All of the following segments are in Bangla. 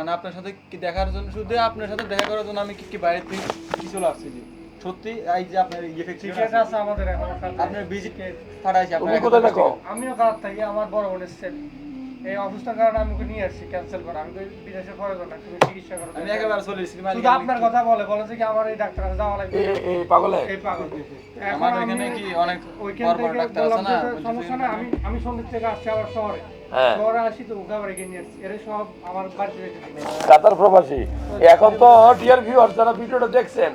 না আপনার সাথে কি দেখার জন্য শুধু আপনার সাথে দেখা করার জন্য আমি কি কি বাইরে থেকে কি চলে আসছি যে? সত্যি এই যে আপনার ইয়ে ফ্যাক্টরি ঠিক আছে। আমাদের এখন। আপনার ভিজিট পাঠাইছি আপনার কোথায় থাকো? আমিও কাজ থাকি আমার বড় বোনের সেট এই অসুস্থতার কারণে আমি ওকে নিয়ে আসছি ক্যান্সেল করে। আমি তো বিদেশে প্রয়োজন না তুমি চিকিৎসা করো। আমি একেবারে চলে এসেছি মালিক শুধু আপনার কথা বলে বলে যে কি আমার এই ডাক্তার কাছে যাওয়া লাগবে? এই পাগলে। এই পাগল। এখন আমার আমি ওইখানে কি অনেক বড় বড় ডাক্তার আছে না? সমস্যা না আমি আমি সন্ধ্যে থেকে আসছি আবার শহরে। হ্যাঁ। শহরে আসি তো ওকে আবার এগিয়ে নিয়ে আসছি। এরা সব আমার বাড়িতে রেখে দিবে কাতার প্রবাসী। এখন তো ডিয়ার ভিউয়ার যারা ভিডিওটা দেখছেন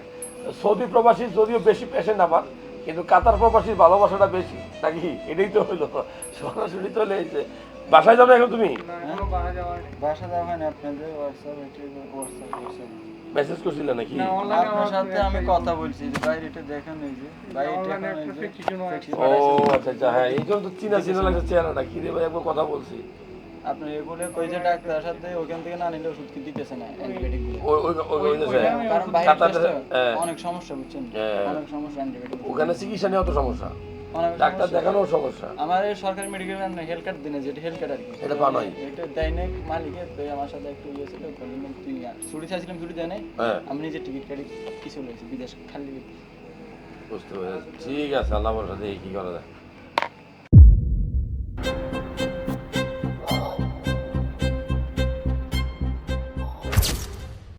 সৌদি প্রবাসী যদিও বেশি পেশেন্ট আমার কিন্তু কাতার প্রবাসীর ভালোবাসাটা বেশি। নাকি? এটাই তো হইল সরাসরি তো লেগেছে বাসায় যাবে এখন তুমি? বাসা যাওয়া আপনাদের হোয়াটসঅ্যাপ মেসেজ করছিলে নাকি? আপনার সাথে আমি কথা বলছি যে এটা দেখেন এই যে এটা যে ও আচ্ছা আচ্ছা হ্যাঁ এই জন্য তো চিনা চিনা লাগছে চেহারাটা কি রে ভাই একবার কথা বলছি। আপনি এগুলো কইছে ডাক্তার সাথে ওখান থেকে না নিলে ওষুধ কি দিতেছে না কারণ বাইরে হ্যাঁ। অনেক সমস্যা বুঝছেন? হ্যাঁ। অনেক সমস্যা অ্যান্টিবায়োটিক ওখানে চিকিৎসা নেওয়া তো সমস্যা? ডাক্তার দেখানো সমস্যা। আমার এই সরকারি মেডিকেল হেলথ কার্ড দিনে যেটা হেলথ কার্ড আর কি। এটা বানাই। এটা দেয় না মালিকে তো আমার সাথে একটু ইয়ে ছিল বললাম তুই আর ছুটি চাইছিলাম ছুটি দেয় নাই। হ্যাঁ। আমি নিজে টিকিট কাটি কিছু লইছি বিদেশ খালি। বুঝতে পেরেছি। ঠিক আছে আল্লাহ ভরসা দেখি কি করা যায়।